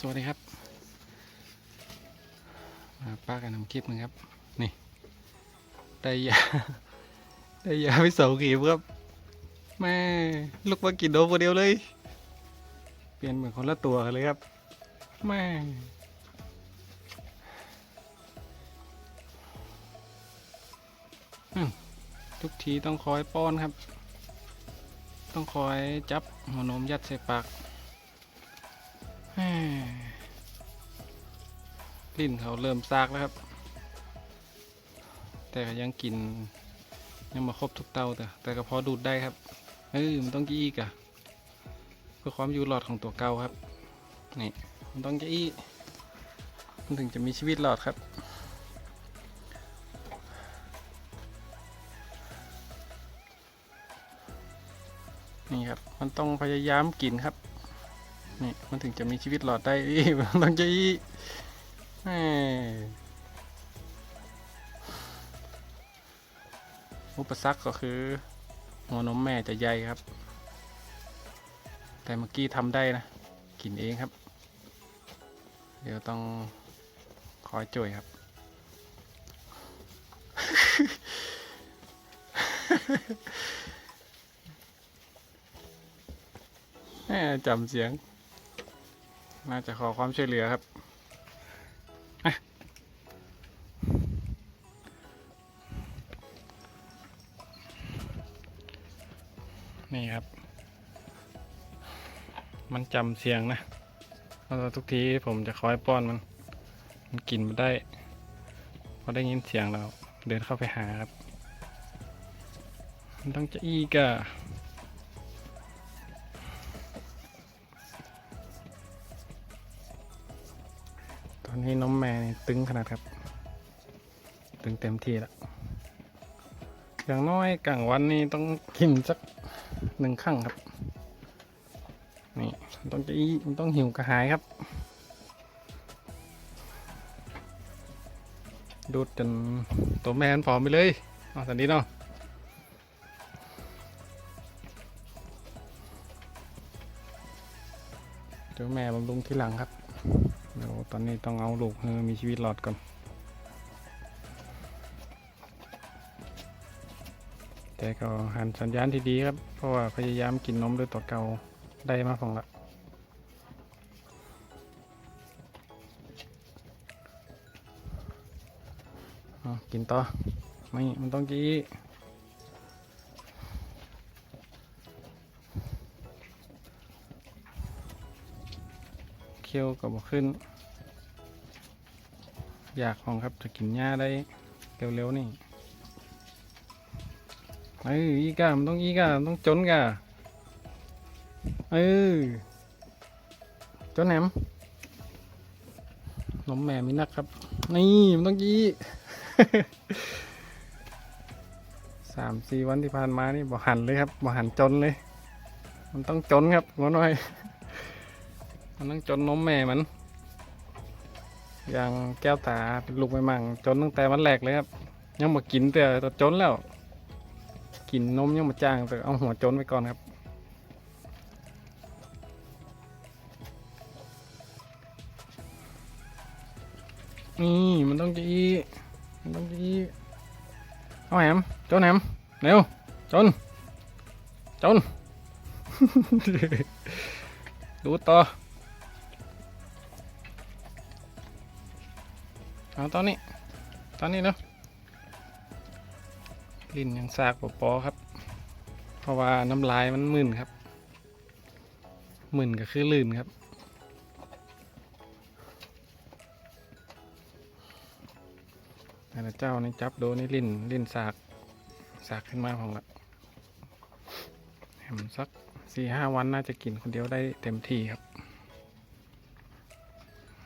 สวัสดีครับ มาป้ากันทำคลิปหนึงครับ นี่ ได้ยา ได้ยาไปสองขีดครับ แม่ลูกมากินโดคนเดียวเลย เปลี่ยนเหมือนคนละตัวเลยครับ แม่ทุกทีต้องคอยป้อนครับ ต้องคอยจับหัวนมยัดใส่ปาก ลิ้นเขาเริ่มซากแล้วครับ แต่ก็ยังกิน ยังมาครบทุกเตาแต่ แต่ก็พอดูดได้ครับเออมันต้องกี้อีกอะเพื่อความอยู่รอดของตัวเก่าครับ นี่ มันต้องกี้มันถึงจะมีชีวิตรอดครับนี่ครับ มันต้องพยายามกินครับ นี่มันถึงจะมีชีวิตรอดได้อีมันต้องจะอีอุปสรรคก็คือ หัวนมแม่จะใหญ่ครับ แต่เมื่อกี้ทำได้นะ กินเองครับ เดี๋ยวต้องคอยจ่วยครับ จำเสียง น่าจะขอความช่วยเหลือครับนี่ครับ มันจำเสียงนะเพราะว่าทุกทีผมจะคอยป้อนมัน มันกินมาได้พอได้ยินเสียงเราเดินเข้าไปหาครับ มันต้องจะอีกอะ ตอนนี้น้องแม่ตึงขนาดครับ ตึงเต็มที่แล้วอย่างน้อยกลางวันนี้ต้องกินสักหนึ่งครั้งครับ นี่ต้องจะอีต้องหิวกระหายครับ ดูดจนตัวแม่มันผอมไปเลยเอาสันนี้เนาะเดี๋ยวแม่บำรุงที่หลังครับ เดี๋ยวตอนนี้ต้องเอาลูกให้มีชีวิตรอดก่อน แต่ก็หันสัญญาณที่ดีครับ เพราะว่าพยายามกินนมด้วยตัวเก่าได้มาของละกินต่อ ไม่ มันต้องกี้ียวก็บอกขึ้น อยากของครับจะกินหญ้าได้เร็วๆนี่เอออีกามันต้องอีกามันต้องจนกาเออจนแหนมนมแม่มีนักครับ นี่มันต้องยีสามสี่วันที่ผ่านมานี่บ่หันเลยครับบ่หันจนเลย มันต้องจนครับหัวหน่อย มันต้องจนนมแม่มัน อย่างแก้วตาเป็นลูกไม่มั่งจนตั้งแต่วันแรกเลยครับ ยังมากินแต่ตอนจนแล้ว กินนมยังมาจ้างแต่เอาหัวจนไปก่อนครับ นี่มันต้องจีมันต้องจีเอาแหมจนแหมเร็วจน จนดูต่อ เอาตอนนี้ ตอนนี้เนาะลิ้นยังซากปอปอครับ เพราะว่าน้ำลายมันมึนครับ มึนก็คือลื่นครับแต่เจ้านี่จับโดนนี่ลิ้นลิ้นสากสากขึ้นมาของละแหมสักสี่ห้าวันน่าจะกินคนเดียวได้เต็มที่ครับ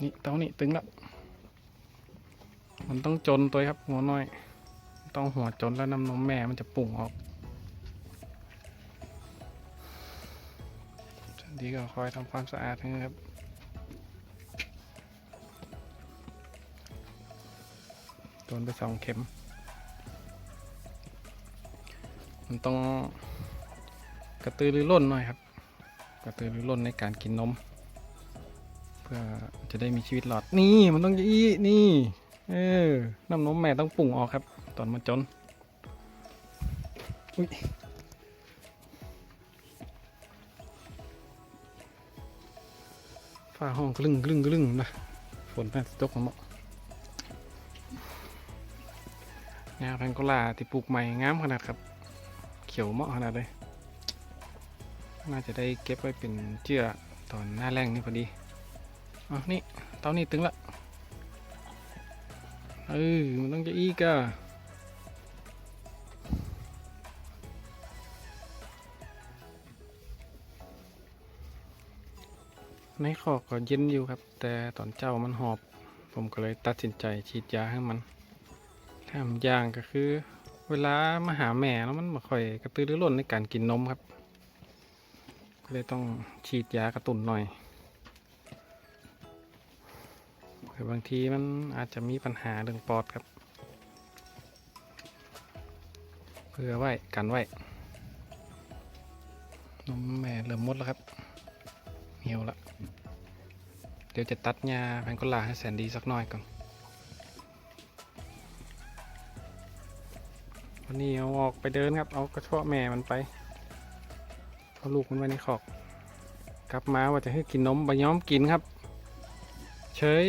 นี่เต้านี่ตึงแล้ว มันต้องจนตัวครับหัวน้อย ต้องหัวจนแล้วน้ำนมแม่มันจะปุ่งออกฉันดีก็คอยทำความสะอาดนะครับโดนไปสองเข็ม มันต้องกระตือรือร้นหน่อยครับ กระตือรือร้นในการกินนม เพื่อจะได้มีชีวิตรอด นี่มันต้องอีนี่ เออ น้ำนมแม่ต้องปุ่งออกครับ ตอนมันจน อุ้ยฟ้าห้องกลึ่งกลึ่งกลึ่งนะ ฝนน่าจะตกมาเหมาะงาแพงโกลาที่ปลูกใหม่งามขนาดครับ เขียวเหมาะขนาดเลย น่าจะได้เก็บไว้เป็นเจือตอนหน้าแรงนี่พอดีอ๋อนี่เตานี่ตึงละ เออมันต้องจะอีกอะในคอกก็เย็นอยู่ครับ แต่ตอนเจ้ามันหอบ ผมก็เลยตัดสินใจฉีดยาให้มันทำอย่างก็คือ เวลามาหาแม่แล้วมันม่ค่อยกระตือรือร้นในการกินนมครับก็เลยต้องฉีดยากระตุ้นหน่อย เผื่อบางทีมันอาจจะมีปัญหาเรื่องปอดครับ เพื่อไว้ กันไว้ นมแม่เริ่มมดแล้วครับ เหี่ยวละ เดี๋ยวจะตัดหญ้าแพงโกลาให้แสนดีสักหน่อยก่อนวันนี้เอาออกไปเดินครับ เอากระเชาะแม่มันไปเอาลูกมันไว้ในคอก กลับมาว่าจะให้กินนมบะย้อมกินครับ เฉย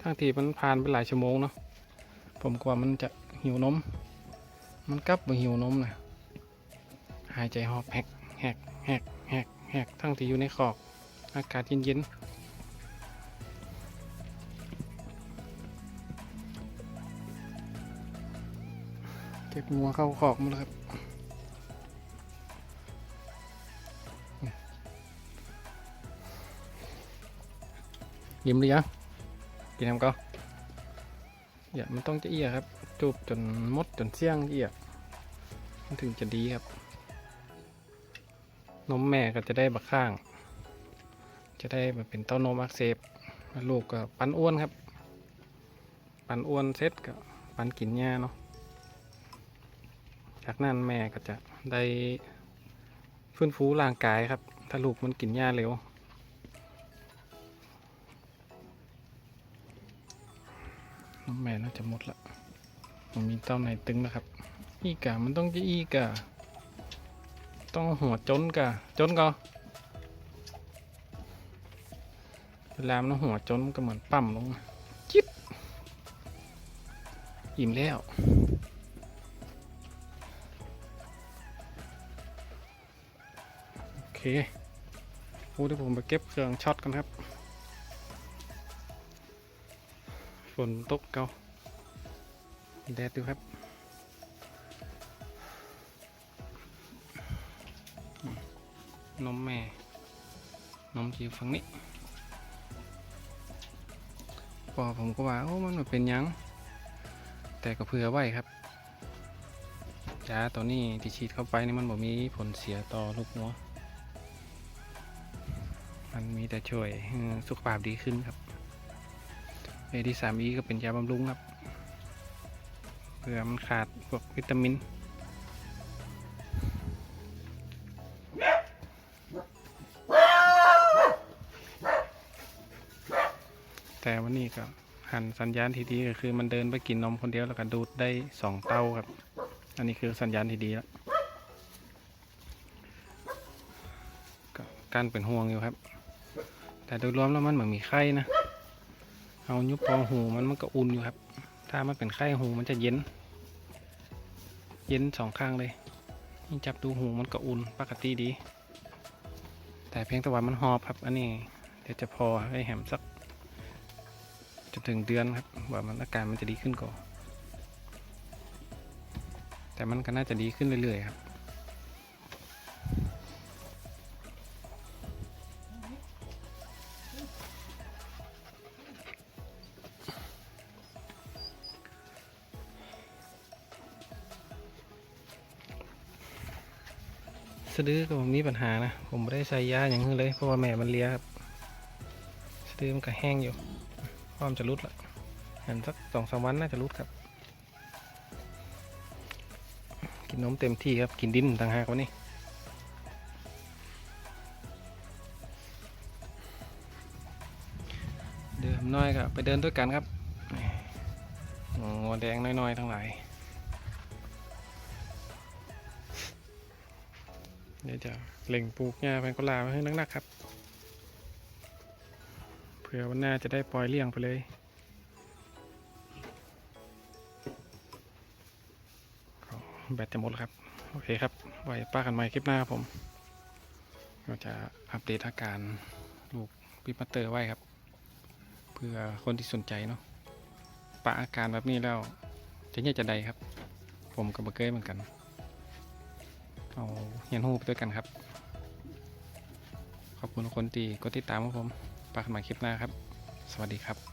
ทั้งที่มันผ่านไปหลายชั่วโมงเนาะผมกลัวมันจะหิวนม มันกลับมาหิวนมนะหายใจหอบแหกแหกแหกแหกแหกทั้งที่อยู่ในคอกอากาศเย็นๆเก็บงัวเข้าคอกมาแล้วครับ ยิ้มหรือยังกินน้ำก็อย่ามันต้องจะเอียครับ จูบจนมดจนเสี่ยงเอียมันถึงจะดีครับ นมแม่ก็จะได้บักข้าง จะได้แบบเป็นเต้านมอักเสบลูกก็ปันอ้วนครับ ปันอ้วนเสร็จก็ปันกินหญ้าเนาะจากนั้นแม่ก็จะได้ฟื้นฟูร่างกายครับ ถ้าลูกมันกินหญ้าเร็ว แม่น่าจะหมดละมันมีเต้าในตึงนะครับ อีกามันต้องจะอีกาต้องหัวจนกะจนก็เวลามันหัวจนมันก็เหมือนปั่มลงจิ๊บอิ่มแล้วโอเคโอ้เดี๋ยวผมไปเก็บเครื่องช็อตกันครับ ฝนตกเกาแดดดูครับนมแม่นมที่อยู่ฝั่งนี้พอผมก็ว่าโอ้มันไม่เป็นยัง แต่ก็เผื่อไว้ครับยาตัวนี้ที่ฉีดเข้าไปนี่มันบ่มีผลเสียต่อลูกเนาะมันมีแต่ช่วยสุขภาพดีขึ้นครับ เอดีสามอีก็เป็นยาบำรุงครับเพื่อมันขาดพวกวิตามินแต่วันนี้ก็หันสัญญาณที่ดีก็คือมันเดินไปกินนมคนเดียวแล้วก็ดูดได้สองเต้าครับ อันนี้คือสัญญาณที่ดีแล้วกการเป็นห่วงอยู่ครับ แต่โดยรวมแล้วมันเหมือนมีไข้นะ เอายุบพอหูมันมันก็อุ่นอยู่ครับ ถ้ามันเป็นไข้หูมันจะเย็น เย็นสองข้างเลยนี่จับดูหูมันก็อุ่นปกติดี แต่เพียงแต่ว่ามันหอบครับ อันนี้เดี๋ยวจะพอให้แหมสักจนถึงเดือนครับ ว่ามันอาการมันจะดีขึ้นก่อนแต่มันก็น่าจะดีขึ้นเรื่อยๆครับ สะดือก็ผมมีปัญหานะ ผมไม่ได้ใส่ยาอย่างนี้เลย เพราะว่าแม่มันเลียครับ สะดือมันก็แห้งอยู่ความจะรุดละเห็นสักสองสามวันน่าจะรุดครับ กินนมเต็มที่ครับ กินดินต่างหากวันนี้อน้อยก็ไปเดินด้วยกันครับงัวแดงน้อยๆทั้งหลาย เดี๋ยวจะเล็งปลูกหญ้าแพงกุลาไว้ให้นักๆครับ เผื่อวันหน้าจะได้ปล่อยเลี้ยงไปเลยแบตจะหมดแล้วครับ โอเคครับ ไว้ป้ากันใหม่คลิปหน้าครับผม เราจะอัปเดตอาการลูกปิปัตเตอร์ไว้ครับ เพื่อคนที่สนใจเนาะปะอาการแบบนี้แล้วจะเนี่ยจะใดครับ ผมกับเบเกอร์เหมือนกัน เอาเฮียนฮูไปด้วยกันครับ ขอบคุณทุกคนที่กดติดตามครับผมปากหมาคลิปหน้าครับ สวัสดีครับ